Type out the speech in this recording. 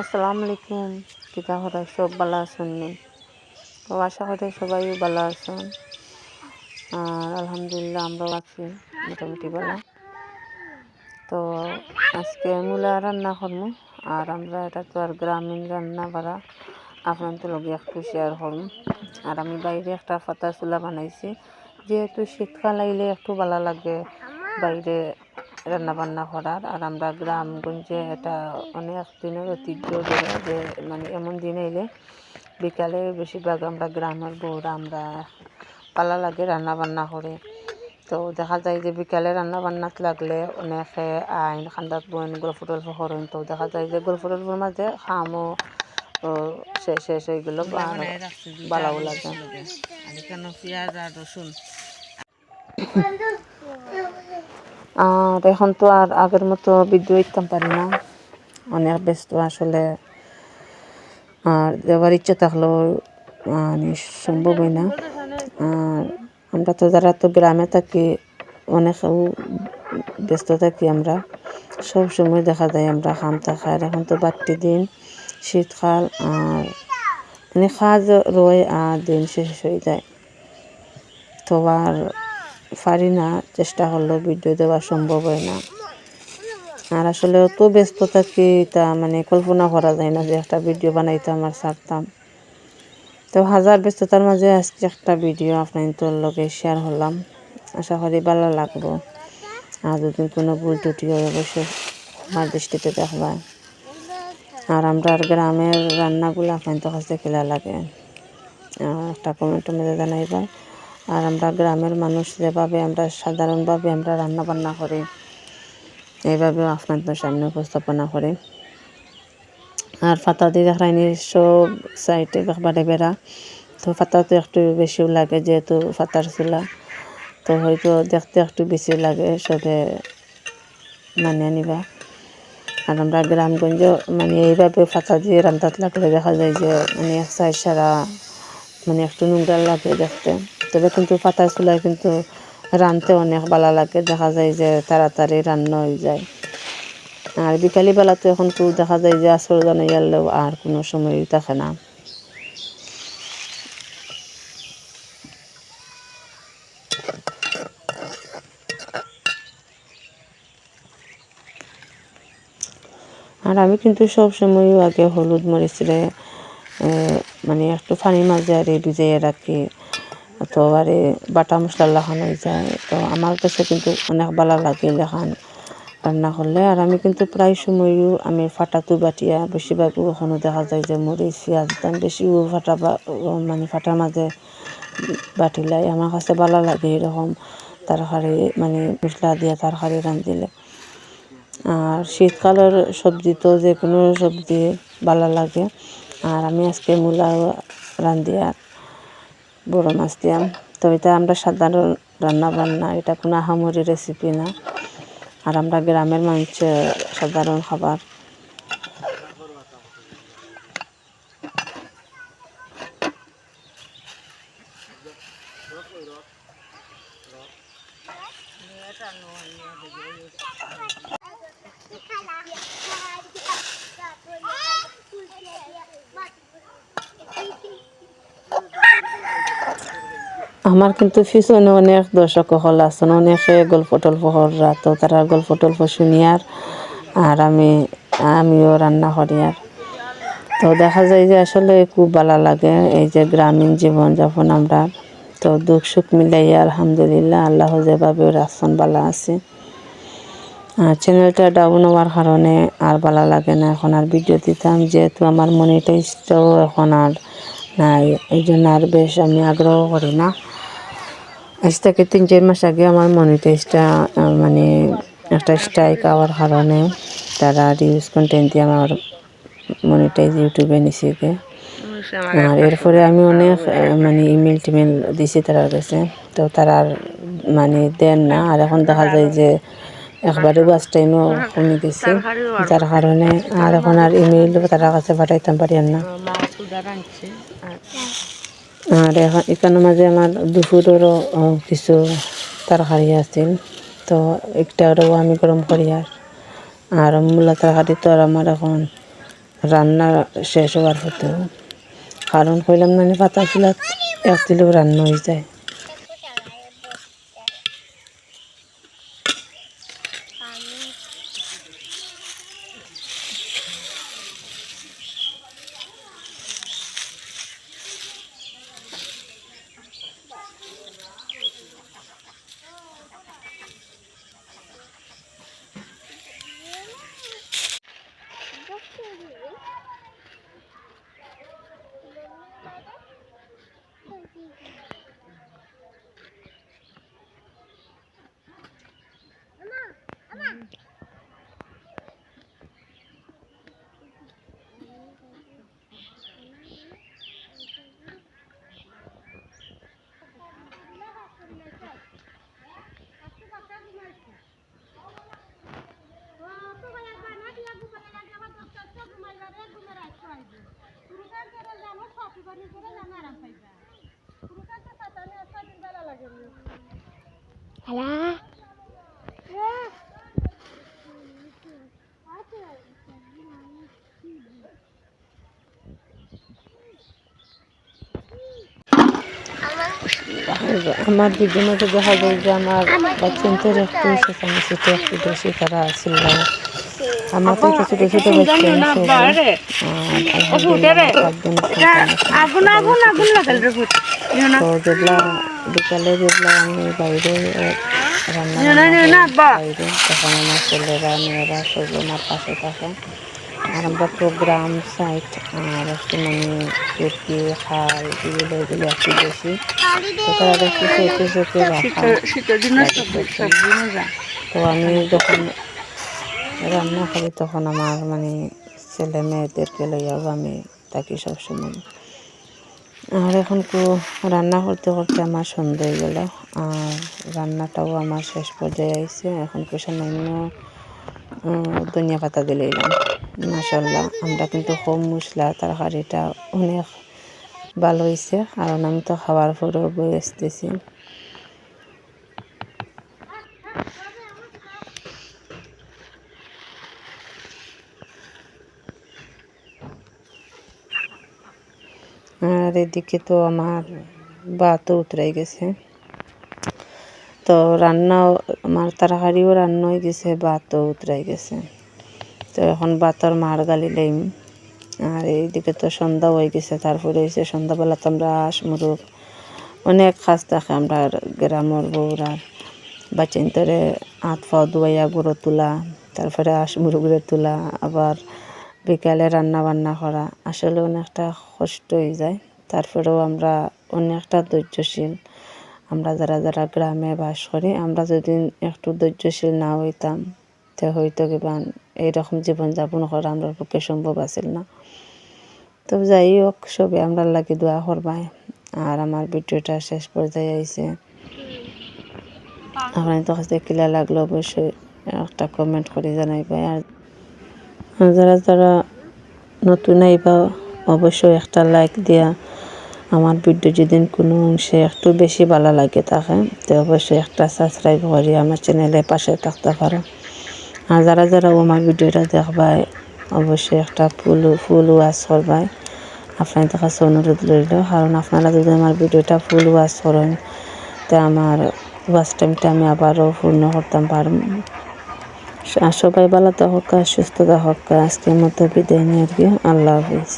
আসসালামু আলাইকুম কিতা হরা সব ভালো আছেন নি? তো আশা করি সবাই ভালো আছেন। আর আলহামদুলিল্লাহ আমরাও আছি, মোটামুটি ভালো। তো আজকে মূলা রান্না করব আর আমরা এটা তো আর গ্রামীণ রান্না করা আপনার তো লগে একটু শেয়ার করব আর আমি বাইরে একটা ফাতা চুলা বানাইছি। যেহেতু শীতকাল আইলে একটু ভালো লাগে বাইরে রান্না বান্না করার। আর আমরা গ্রামগঞ্জে এটা অনেক দিনের ঐতিহ্য ধরে যে মানে এমন দিন এলে বিকালে বেশিরভাগ আমরা গ্রামের বউরা আমরা পালা লাগে রান্না বান্না করে। তো দেখা যায় যে বিকালে রান্না বান্নাত লাগলে অনেকে আইন খান্দাত বইন গল্প টল্প করেন তো দেখা যায় যে গল্প টল্পর মাঝে খামও শেষ শেষ এইগুলো ভালো লাগে। আর এখানে পেঁয়াজ আর রসুন? আর এখন তো আর আগের মতো ভিডিও দিতাম পারি না। অনেক ব্যস্ত আসলে। আর দেওয়ার ইচ্ছে থাকলেও মানে সম্ভব হয় না। আর আমরা তো যারা তো গ্রামে থাকি, অনেক ব্যস্ত থাকি আমরা। সব সময় দেখা যায় আমরা খাম থাকা আর এখন তো বাড়তি দিন, শীতকাল, আর মানে কাজ রয়ে আর দিন শেষ হয়ে যায়। তো আর পারি না, চেষ্টা করলেও ভিডিও দেওয়া সম্ভব হয় না। আর আসলে অত ব্যস্ত থাকি তা মানে কল্পনা করা যায় না যে একটা ভিডিও বানাইতাম আর ছাড়তাম। তো হাজার ব্যস্ততার মাঝে আজকে একটা ভিডিও আপনার তোর লগে শেয়ার হলাম। আশা করি ভালো লাগবো। আর যদি কোনো ভুল টুটি হয় অবশ্যই আমার দৃষ্টিতে দেখবা। আর আমরা গ্রামের রান্নাগুলো আপনার তো কাছে খেলা লাগে। আর একটা কমেন্টের মধ্যে জানাইবা। আর আমরা গ্রামের মানুষ যেভাবে আমরা সাধারণভাবে আমরা রান্না বান্না করি, এইভাবেও আপনাদের সামনে উপস্থাপনা করি। আর ফাতা দিয়ে দেখায়নি সব সাইডে একবারে বেড়া। তো ফাতা তো একটু বেশিও লাগে যেহেতু ফাতার চুলা। তো হয়তো দেখতে একটু বেশি লাগে সবে মানে নিবা। আর আমরা গ্রামগঞ্জ মানে এইভাবে ফাতা দিয়ে রান্ধাত লাগলে দেখা যায় যে মানে সাইড সারা মানে একটু নোংরা লাগে দেখতে। তবে কিন্তু পাতা চুলায় কিন্তু রানতে অনেক ভালো লাগে। দেখা যায় যে তাড়াতাড়ি রান্না হয়ে যায়। আর বিকালি বেলা তো এখন তো দেখা যায় যে আসর জানাই গেলেও আর কোনো সময় থাকে না। আর আমি কিন্তু সব সময় আগে হলুদ মরিচ মানে একটু পানির মাঝে আর ভিজাইয়ে রাখি। তো আর বাটা মশলা লাগানো হয়ে যায়। তো আমার কাছে কিন্তু অনেক ভালো লাগে লেখান রান্না করলে। আর আমি কিন্তু প্রায় সময়ও আমি ফাটাতো বাটিয়া বেশিরভাগ ওখানে দেখা যায় যে মরিচ পেঁয়াজ দাম বেশি ফাটা মানে ফাটার মাঝে বাটিলাই আমার কাছে ভালো লাগে এরকম তরকারি মানে মশলা দিয়া তরকারি রাঁধিলে আর শীতকালের সবজি তো যে কোনো সবজি ভালো লাগে। আর আমি আজকে মূলা রান্ধি আর বড় মাছ দিয়াম। তো এটা আমরা সাধারণ রান্না বান্না, এটা কোনো আহামরি রেসিপি না। আর আমরা গ্রামের মানুষ সাধারণ খাবার। আমার কিন্তু পিছনে অনেক দর্শক হল আছেন, অনেকে গল্প টল্প হররা তো তারা গল্প টল্প শুনি আর আর আমি, আমিও রান্না করি আর। তো দেখা যায় যে আসলে খুব ভালো লাগে এই যে গ্রামীণ জীবনযাপন আমরা। তো দুঃখ সুখ মিলাই আলহামদুলিল্লাহ আল্লাহ যেভাবে রাসন ভালো আছে। আর চ্যানেলটা ডাউন হওয়ার কারণে আর ভালো লাগে না, এখন আর ভিডিও দিতাম, যেহেতু আমার মনিটাইজটাও এখন আর নাই এই জন্য আর বেশ আমি আগ্রহ করি না। আজ থেকে তিন, চার মাস আগে আমার মনিটাইজটা মানে একটা স্ট্রাইক হওয়ার কারণে তারা রিউজ কন্টেন্ট দিয়ে আমার মনিটাইজ ইউটিউবে নিছে আর এরপরে আমি অনেক মানে ইমেল টিমেল দিছি তারার কাছে। তো তারা মানে দেন না। আর এখন দেখা যায় যে একবারে ওয়াচ টাইমও কমে গেছে। যার কারণে আর এখন আর ইমেইল তারা কাছে পাঠাইতাম পারি না। আর এখন এখানে মাঝে আমার দুপুরেরও কিছু তরকারি আছিল তো একটাও আমি গরম করি আর। আর মূলা তরকারি তো আর আমার এখন রান্না শেষ হওয়ার হতো কারণ কইলাম না পাতা ফুলাত এক দিলেও রান্না হয়ে যায়। আমার দিদির মধ্যে দেখা যায় যে আমার বাচ্চাদের একটু চেঁচামেচিতে একটু বেশি করা ছিল আমার তো তো যেগুলা বিকালে যেগুলা আমি বাইরে রান্না বাইরে তখন আমার ছেলেরা মেয়েরা সব আমার পাশে থাকে আর আমরা প্রোগ্রাম সাইট আর একটু মানে তুর্কি খাল এগুলো এগুলো একটু বেশি। তো তারা রাখা আমি যখন রান্না করি তখন আমার মানে ছেলে মেয়েদেরকে লইয়াও আমি থাকি সবসময়। আর এখন তো রান্না করতে করতে আমার সন্ধ্যা হয়ে গেল। আর রান্নাটাও আমার শেষ পর্যায়ে আইছে। এখন তো সামান্য ধনিয়া পাতা দিলাম মাসাল্লাহ আমরা কিন্তু কম মশলা তরকারিটা অনেক ভালো হয়েছে। কারণ আমি তো খাওয়ার পরেও বই আসতেছি আর এদিকে তো আমার ভাতও উতরাই গেছে। তো রান্নাও, আমার তরকারিও রান্না হয়ে গেছে, ভাতও উতরাই গেছে। তো এখন ভাতর মার গালি লাইম। আর এইদিকে তো সন্ধ্যা হয়ে গেছে, তারপরে হয়েছে সন্ধ্যাবেলা তো আমরা হাঁস মুরগ অনেক কাজ থাকে আমরা গ্রামের বউরার বাচ্চান্তরে হাত পাও ধুয়াইয়া গুঁড়ো তোলা, তারপরে হাঁস মুরগিরে তোলা, আবার বিকালে রান্না বান্না করা। আসলে অনেকটা কষ্ট হয়ে যায়, তারপরেও আমরা অনেকটা ধৈর্যশীল। আমরা যারা যারা গ্রামে বাস করি, আমরা যদি একটু ধৈর্যশীল না হইতাম, তো হয়তো কিবা এইরকম জীবনযাপন করা আমরা পক্ষে সম্ভব আছিল না। তো যাই হোক, সবে আমরা লাগি দোয়া করবাই। আর আমার ভিডিওটা শেষ পর্যায়ে আইছে। আপনার তো কাছে কিলা লাগল, অবশ্যই একটা কমেন্ট করে জানাইবাই। আর যারা যারা নতুন আইবা, অবশ্যই একটা লাইক দিয়া আমার ভিডিও যদি কোনো অংশে একটু বেশি ভালো লাগে তাকে, তো অবশ্যই একটা সাবস্ক্রাইব করি আমার চ্যানেলে পাশে থাকতে পারো। আর যারা যারা আমার ভিডিওটা দেখবাই অবশ্যই একটা ফুল ফুল ওয়াশ করবাই আপনাদের কাছে অনুরোধ রইল, কারণ আপনারা যদি আমার ভিডিওটা ফুল ওয়াশ করেন, তো আমার ওয়াশ টাইমটা আমি আবারও পূর্ণ করতাম পারব। আর সবাই ভালো থাকুক, সুস্থ থাকুক। আজকের মতো বিদায় নিয়ে আল্লাহ হাফিজ।